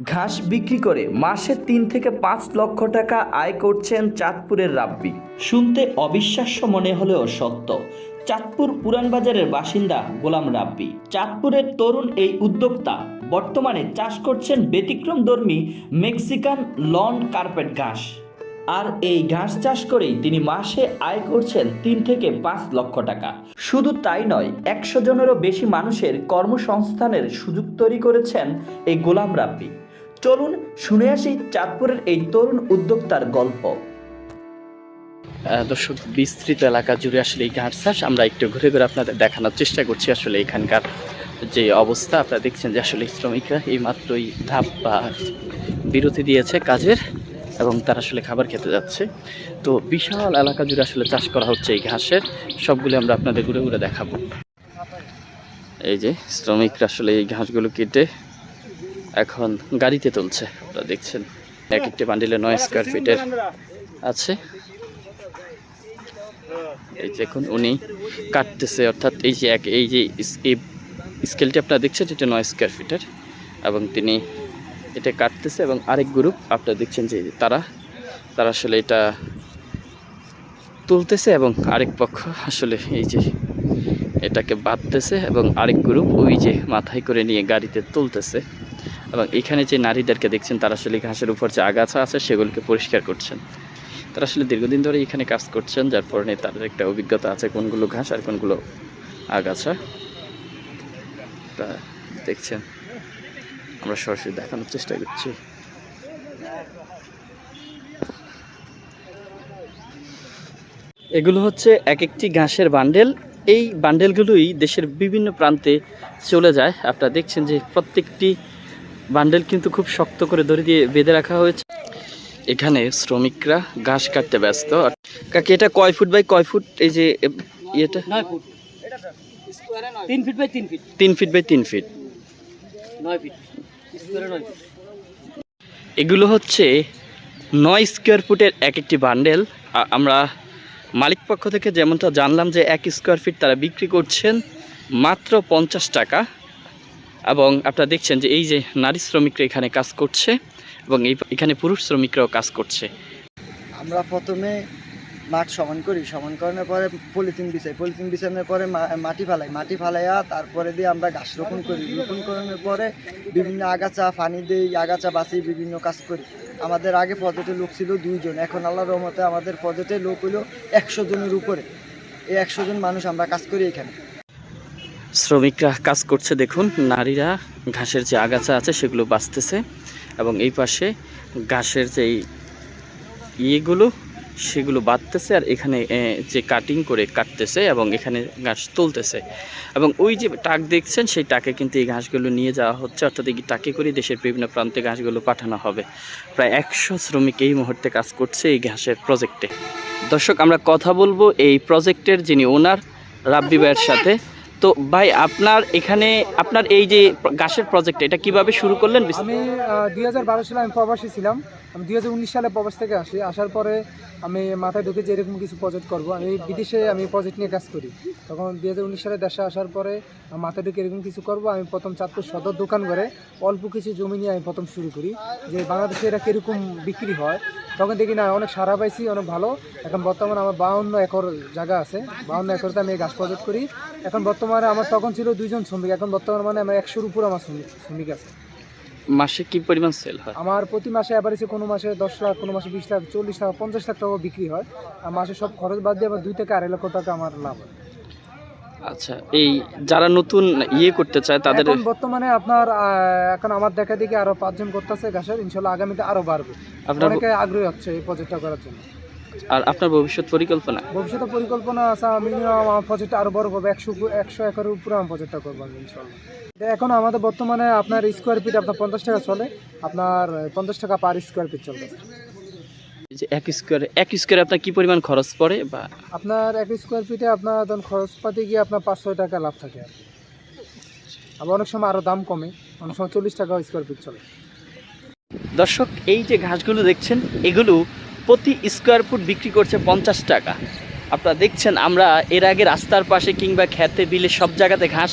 ঘাস বিক্রি করে মাসে তিন থেকে পাঁচ লক্ষ টাকা আয় করছেন চাঁদপুরের রাব্বি। শুনতে অবিশ্বাস্য মনে হলেও সত্য, চাঁদপুর পুরানবাজারের বাসিন্দা গোলাম রাব্বি। চাঁদপুরের তরুণ এই উদ্যোক্তা বর্তমানে চাষ করছেন ব্যতিক্রমধর্মী মেক্সিকান লন কার্পেট ঘাস। আর এই ঘাস চাষ করেই তিনি মাসে আয় করছেন তিন থেকে পাঁচ লক্ষ টাকা। শুধু তাই নয়, একশো জনেরও বেশি মানুষের কর্মসংস্থানের সুযোগ তৈরি করেছেন এই গোলাম রাব্বি। চলুন শুনে আসি চাঁদপুরের এই তরুণ উদ্যোক্তার গল্প। দর্শক, বিস্তৃত এলাকা জুড়ে আসলে এই ঘাট চাষ আমরা একটু ঘুরে ঘুরে আপনাদের দেখানোর চেষ্টা করছি আসলে এখানকার যে অবস্থা। আপনারা দেখছেন যে আসলে শ্রমিকরা এই মাত্রই ধাপ বা বিরতি দিয়েছে কাজের এবং তারা আসলে খাবার খেতে যাচ্ছে। তো বিশাল এলাকা জুড়ে আসলে চাষ করা হচ্ছে এই ঘাসের। সবগুলো আমরা আপনাদের ঘুরে ঘুরে দেখাবো। এই যে শ্রমিকরা আসলে এই ঘাসগুলো কেটে এখন গাড়িতে তুলছে। আপনারা দেখছেন, এক একটি বান্ডিলে নয় স্কোয়ার ফিটের আছে। এই যে এখন উনি কাটতেছে, অর্থাৎ এই যে এক এই যে স্কেলটি আপনারা দেখছেন, এটা নয় স্কোয়ার ফিটের এবং তিনি এটা কাটতেছে এবং আরেক গ্রুপ আপনারা দেখছেন যে তারা তারা আসলে এটা তুলতেছে এবং আরেক পক্ষ আসলে এই যে এটাকে বাঁধতেছে এবং আরেক গ্রুপ ওই যে মাথায় করে নিয়ে গাড়িতে তুলতেছে। এবং এখানে যে নারীদেরকে দেখছেন, তারা আসলে ঘাসের উপর যে আগাছা আছে, সেগুলোকে পরিষ্কার করছেন। তারা আসলে দীর্ঘদিন ধরে এখানে কাজ করছেন, যার ফলে তাদের একটা অভিজ্ঞতা আছে, কোনগুলো ঘাস আর কোনগুলো আগাছা। তা দেখছেন, আমরা সরাসরি দেখানোর চেষ্টা করছি। এগুলো হচ্ছে এক একটি ঘাসের বান্ডেল। এই বান্ডেলগুলোই দেশের বিভিন্ন প্রান্তে চলে যায়। আপনারা দেখছেন যে প্রত্যেকটি বান্ডেল কিন্তু খুব শক্ত করে দড়ি দিয়ে বেঁধে রাখা হয়েছে। এখানে শ্রমিকরা ঘাস কাটতে ব্যস্ত। কাকে এটা কয় ফুট বাই কয় ফুট? এই যে ইয়েটা? তিন ফিট বাই তিন ফিট। তিন ফিট বাই তিন ফিট। নয় ফিট। স্কোয়ারে নয় ফিট। এগুলো হচ্ছে নয় স্কোয়ার ফুটের এক একটি বান্ডেল আমরা মালিক পক্ষ থেকে যেমনটা জানলাম যে এক স্কোয়ার ফিট তারা বিক্রি করছেন মাত্র পঞ্চাশ টাকা। এবং আপনারা দেখছেন যে এই যে নারী শ্রমিকরা এখানে কাজ করছে এবং এই এখানে পুরুষ শ্রমিকরাও কাজ করছে। আমরা প্রথমে মাঠ সমান করি, সমান করানোর পরে পলিথিন বিছাই, পলিথিন বিছানোর পরে মাটি ফালাই, মাটি ফালাইয়া তারপরে দিয়ে আমরা গাছ রোপণ করি। রোপণ করানোর পরে বিভিন্ন আগাছা পানি দিই, আগাছা বাঁচি বিভিন্ন কাজ করি। আমাদের আগে পর্যটে লোক ছিল দুইজন, এখন আল্লাহ রহমতে আমাদের পর্যটে লোক হলো একশো জনের উপরে। এই একশো জন মানুষ আমরা কাজ করি এখানে। শ্রমিকরা কাজ করছে দেখুন, নারীরা ঘাসের যে আগাছা আছে সেগুলো বাঁচতেছে এবং এই পাশে ঘাসের যে ইয়েগুলো, সেগুলো বাঁধতেছে আর এখানে যে কাটিং করে কাটতেছে এবং এখানে ঘাস তুলতেছে। এবং ওই যে টাক দেখছেন, সেই টাকে কিন্তু এই ঘাসগুলো নিয়ে যাওয়া হচ্ছে। অর্থাৎ এই টাকে করে দেশের বিভিন্ন প্রান্তে ঘাসগুলো পাঠানো হবে। প্রায় একশো শ্রমিক এই মুহূর্তে কাজ করছে এই ঘাসের প্রজেক্টে দর্শক, আমরা কথা বলব এই প্রজেক্টের যিনি ওনার রাব্বি ভাইয়ের সাথে। তো ভাই, আপনার এখানে আপনার এই যে ঘাসের প্রজেক্ট এটা কীভাবে শুরু করলেন? আমি দুই হাজার বারো সালে আমি প্রবাসী ছিলাম। আমি দুই হাজার উনিশ সালে প্রবাস থেকে আসি। আসার পরে আমি মাথায় ঢুকে যে এরকম কিছু প্রজেক্ট করব, আমি বিদেশে আমি প্রজেক্ট নিয়ে কাজ করি। তখন দুই হাজার উনিশ সালে দেশে আসার পরে মাথায় ঢুকে এরকম কিছু করব, আমি প্রথম চাঁদপুর সদর দোকান করে অল্প কিছু জমি নিয়ে আমি প্রথম শুরু করি। যে বাংলাদেশে এটা কীরকম বিক্রি হয়, তখন দেখি না, অনেক সারা পাইছি, অনেক ভালো। এখন বর্তমানে আমার বাউন্ন একর জায়গা আছে। বাউন্ন একরতে আমি এই গাছ প্রজেক্ট করি। এখন বর্তমানে আমার তখন ছিল দুইজন শ্রমিক এখন বর্তমানে মানে আমার একশোর উপর আমার শ্রমিক শ্রমিক আছে। মাসে কি পরিমাণ সেল হয়? আমার প্রতি মাসে অ্যাভারেজে কোনো মাসে দশ লাখ কোনো মাসে বিশ লাখ চল্লিশ লাখ পঞ্চাশ লাখ টাকা বিক্রি হয়। আর মাসে সব খরচ বাদ দিয়ে আমার দুই থেকে আড়াই লক্ষ টাকা আমার লাভ হয়। আচ্ছা এই যারা নতুন ইয়ে করতে চায় তাদের বর্তমানে আপনার এখন আমার দেখা দেখি আরও পাঁচজন করতেছে গাছের। ইনশাল্লাহ আগামীতে আরও বাড়বে। আপনার অনেকে আগ্রহী হচ্ছে এই প্রজেক্টটা করার জন্য। আর আপনার ভবিষ্যৎ পরিকল্পনা? ভবিষ্যতে পরিকল্পনা আছে মিনিমাম আমার প্রজেক্টটা আরও বড় করব একশো একশো একরের উপরে আমার প্রজেক্টটা করব আমি ইনশাল্লাহ এখন আমাদের বর্তমানে আপনার স্কোয়ার ফিট আপনার পঞ্চাশ টাকা চলে আপনার পঞ্চাশ টাকা পার স্কোয়ার ফিট এই যে এক স্কোয়ারে এক স্কোয়ারে আপনার কি পরিমাণ খরচ পড়ে বা? আপনার এক স্কোয়ার ফিটে আপনার ধরুন খরচ পাতে গিয়ে আপনার পাঁচ ছয় টাকা লাভ থাকে আর আবার অনেক সময় আরও দাম কমে অনেক সময় চল্লিশ টাকা স্কোয়ার ফিট চলে। দর্শক এই যে ঘাসগুলো দেখছেন এগুলো প্রতি স্কোয়ার ফুট বিক্রি করছে পঞ্চাশ টাকা। আপনারা দেখছেন, আমরা এর আগে রাস্তার পাশে কিংবা খেতে, বিলে সব জায়গাতে ঘাস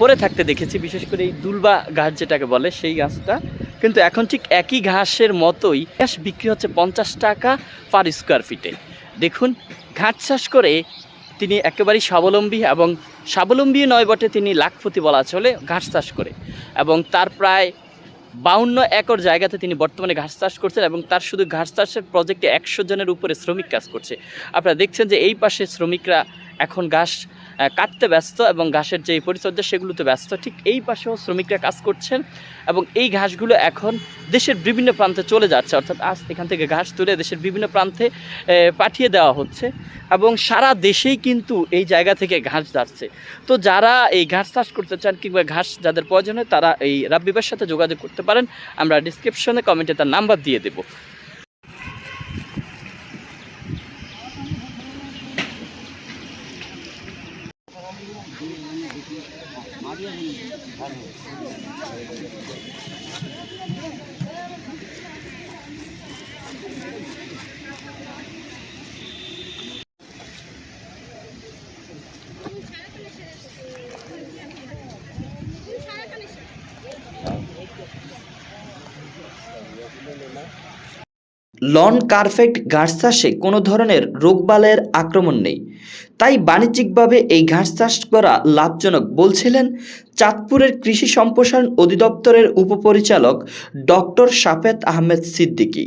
পরে থাকতে দেখেছি, বিশেষ করে এই দুলবা ঘাস যেটাকে বলে, সেই গাছটা কিন্তু এখন ঠিক একই ঘাসের মতোই ঘাস বিক্রি হচ্ছে পঞ্চাশ টাকা পার স্কোয়ার ফিটে দেখুন, ঘাস চাষ করে তিনি একেবারেই স্বাবলম্বী এবং স্বাবলম্বী নয় বটে, তিনি লাখপতি বলা চলে, ঘাস চাষ করে। এবং তার প্রায় বাউন্ন একর জায়গাতে তিনি বর্তমানে ঘাস চাষ করছেন এবং তার শুধু ঘাস চাষের প্রজেক্টে একশো জনের উপরে শ্রমিক কাজ করছে। আপনারা দেখছেন যে এই পাশে শ্রমিকরা এখন ঘাস কাটতে ব্যস্ত এবং ঘাসের যে পরিচর্যা সেগুলোতে ব্যস্ত, ঠিক এই পাশেও শ্রমিকরা কাজ করছেন এবং এই ঘাসগুলো এখন দেশের বিভিন্ন প্রান্তে চলে যাচ্ছে। অর্থাৎ আজ এখান থেকে ঘাস তুলে দেশের বিভিন্ন প্রান্তে পাঠিয়ে দেওয়া হচ্ছে এবং সারা দেশেই কিন্তু এই জায়গা থেকে ঘাস যাচ্ছে। তো যারা এই ঘাস চাষ করতে চান কিংবা ঘাস যাদের প্রয়োজন হয় তারা এই রাব্বিবের সাথে যোগাযোগ করতে পারেন। আমরা ডিসক্রিপশনে কমেন্টে তার নাম্বার দিয়ে দেবো। লন কার্পেট ঘাস চাষে কোনো ধরনের রোগবালাইয়ের আক্রমণ নেই। তাই বাণিজ্যিকভাবে এই ঘাস চাষ করা লাভজনক বলছিলেন চাঁদপুরের কৃষি সম্প্রসারণ অধিদপ্তরের উপপরিচালক ডক্টর সাফেদ আহমেদ সিদ্দিকী।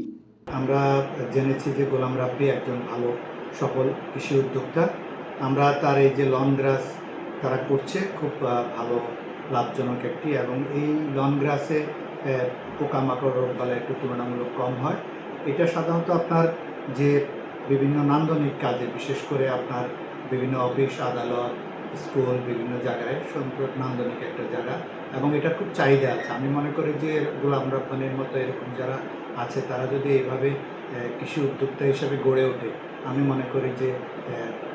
আমরা জেনেছি যে গোলাম রাব্বি একজন ভালো, সফল কৃষি উদ্যোক্তা। আমরা তার এই যে লন গ্রাস তারা করছে, খুব ভালো লাভজনক একটি এবং এই লন গ্রাসে পোকামাকড় রোগ বালা একটু তুলনামূলক কম হয়। এটা সাধারণত আপনার যে বিভিন্ন নান্দনিক কাজে, বিশেষ করে আপনার বিভিন্ন অফিস, আদালত, স্কুল, বিভিন্ন জায়গায় সুন্দর নান্দনিক একটা জায়গা এবং এটা খুব চাহিদা আছে। আমি মনে করি যে গোলাম রব্বানির মতো এরকম যারা আছে, তারা যদি এইভাবে কৃষি উদ্যোক্তা হিসেবে গড়ে ওঠে, আমি মনে করি যে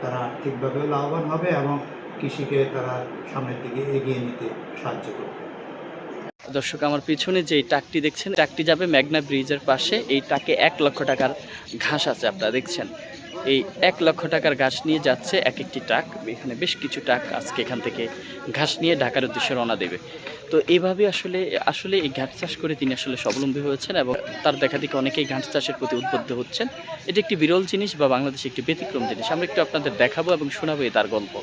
তারা আর্থিকভাবেও লাভবান হবে এবং কৃষিকে তারা সামনের দিকে এগিয়ে নিতে সাহায্য করবে। দর্শক, আমার পিছনে যে টাকটি দেখছেন টাকটি যাবে ম্যাগনা ব্রিজের পাশে। এই টাকে এক লক্ষ টাকার ঘাস আছে, আপনারা দেখছেন। এই এক লক্ষ টাকার ঘাস নিয়ে যাচ্ছে এক একটি টাক এখানে বেশ কিছু টাক আজকে এখান থেকে ঘাস নিয়ে ঢাকার উদ্দেশ্যে রওনা দেবে। তো এইভাবে আসলে আসলে এই ঘাস চাষ করে তিনি আসলে স্বাবলম্বী হয়েছেন এবং তার দেখা দেখে অনেকেই ঘাস চাষের প্রতি উদ্বুদ্ধ হচ্ছেন। এটি একটি বিরল জিনিস বা বাংলাদেশে একটি ব্যতিক্রম জিনিস। আমরা একটু আপনাদের দেখাবো এবং শোনাবো তার গল্প।